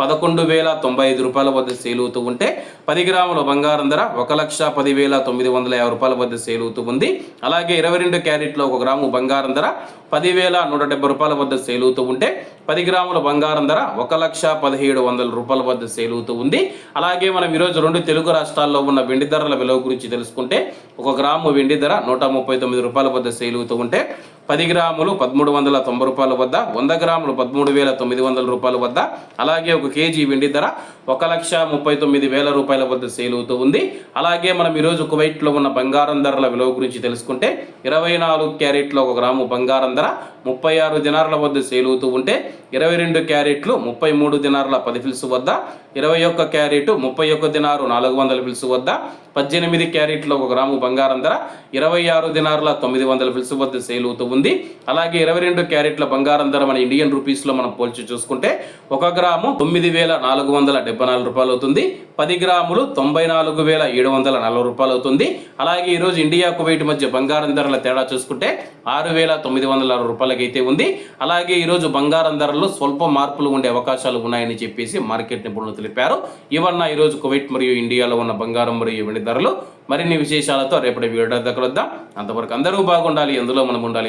పదకొండు వేల తొంభై ఐదు రూపాయల వద్ద సేలుతూ ఉంటే పది గ్రాముల బంగారం ధర ఒక లక్ష పదివేల తొమ్మిది వందల యాభై రూపాయల వద్ద సేలుతూ ఉంది. అలాగే ఇరవై రెండు క్యారెట్లో ఒక గ్రాము బంగారం ధర పదివేల నూట డెబ్బై రూపాయల వద్ద సేలుతూ ఉంటే పది గ్రాముల బంగారం ధర ఒక లక్ష పదిహేడు వందల రూపాయల వద్ద సేలుతూ ఉంది. అలాగే మనం ఈరోజు రెండు తెలుగు రాష్ట్రాల్లో ఉన్న వెండి ధరల విలువ గురించి తెలుసుకుంటే ఒక గ్రాము వెండి ధర నూట ముప్పై తొమ్మిది రూపాయల వద్ద సేలుతూ ఉంటే పది గ్రాములు పదమూడు వందల తొంభై రూపాయల వద్ద వంద గ్రాములు పదమూడు వేల తొమ్మిది వందల రూపాయల వద్ద అలాగే ఒక కేజీ వెండి ధర ఒక లక్ష ముప్పై తొమ్మిది వేల రూపాయల వద్ద సేల్ అవుతూ ఉంది. అలాగే మనం ఈరోజు కువైట్లో ఉన్న బంగారం ధరల విలువ గురించి తెలుసుకుంటే ఇరవై నాలుగు క్యారెట్లు ఒక గ్రాము బంగారం ధర ముప్పై ఆరు దినార్ల వద్ద సేల్ అవుతూ ఉంటే ఇరవై రెండు క్యారెట్లు ముప్పై మూడు దినార్ల పది ఫిల్స్ వద్ద ఇరవై ఒక్క క్యారెట్ ముప్పై ఒక్క దినారు నాలుగు వందల ఫిల్స్ వద్ద పద్దెనిమిది క్యారెట్ల ఒక గ్రాము బంగారం ధర ఇరవై ఆరు దినార్ల తొమ్మిది వందల ఫిల్స్ వద్ద సేల్ అవుతూ ఉంది. అలాగే ఇరవై రెండు క్యారెట్ల బంగారం ధర మన ఇండియన్ రూపీస్లో మనం పోల్చి చూసుకుంటే ఒక గ్రాము తొమ్మిది వేల నాలుగు వందల డెబ్బై నాలుగు రూపాయలు అవుతుంది. పది గ్రాములు తొంభై నాలుగు వేల ఏడు వందల నలభై రూపాయలు అవుతుంది. అలాగే ఈరోజు ఇండియా కువైట్ మధ్య బంగారం ధరల తేడా చూసుకుంటే ఆరు వేల తొమ్మిది వందల అరవై రూపాయలకి అయితే ఉంది. అలాగే ఈరోజు బంగారం ధరల్లో స్వల్ప మార్పులు ఉండే అవకాశాలు ఉన్నాయని చెప్పేసి మార్కెట్ నిపుణులు తెలిపారు. ఇవన్న ఈరోజు కువైట్ మరియు ఇండియాలో ఉన్న బంగారం మరియు వెండి ధరలు మరిన్ని విశేషాలతో రేపటి వీడియో దగ్గర వద్దాం అంతవరకు అందరూ బాగుండాలి ఎందులో మనం ఉండాలి.